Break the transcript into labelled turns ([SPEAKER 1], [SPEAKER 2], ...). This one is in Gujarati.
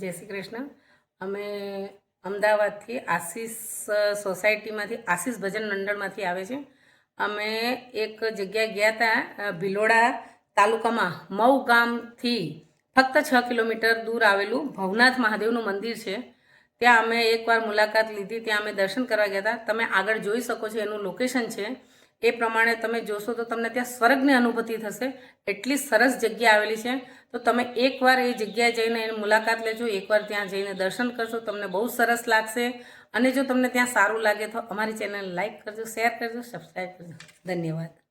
[SPEAKER 1] જય શ્રી કૃષ્ણ. અમે અમદાવાદથી આશીષ સોસાયટીમાંથી, આશીષ ભજન મંડળમાંથી આવે છે. અમે એક જગ્યાએ ગયા હતા ભિલોડા તાલુકામાં, મઉ ગામથી ફક્ત છ કિલોમીટર દૂર આવેલું ભવનાથ મહાદેવનું મંદિર છે. ત્યાં અમે એકવાર મુલાકાત લીધી, ત્યાં અમે દર્શન કરવા ગયા હતા તમે આગળ જોઈ શકો છો એનું લોકેશન છે. એ પ્રમાણે તમે જોશો તો તમને ત્યાં સ્વર્ગની અનુભૂતિ થશે. એટલી સરસ જગ્યા આવેલી છે. તો તમે એકવાર એ જગ્યાએ જઈને એની મુલાકાત લેજો. એકવાર ત્યાં જઈને દર્શન કરશો તમને બહુ સરસ લાગશે. અને જો તમને ત્યાં સારું લાગે તો અમારી ચેનલ લાઈક કરજો, શેર કરજો, સબસ્ક્રાઈબ કરજો. ધન્યવાદ.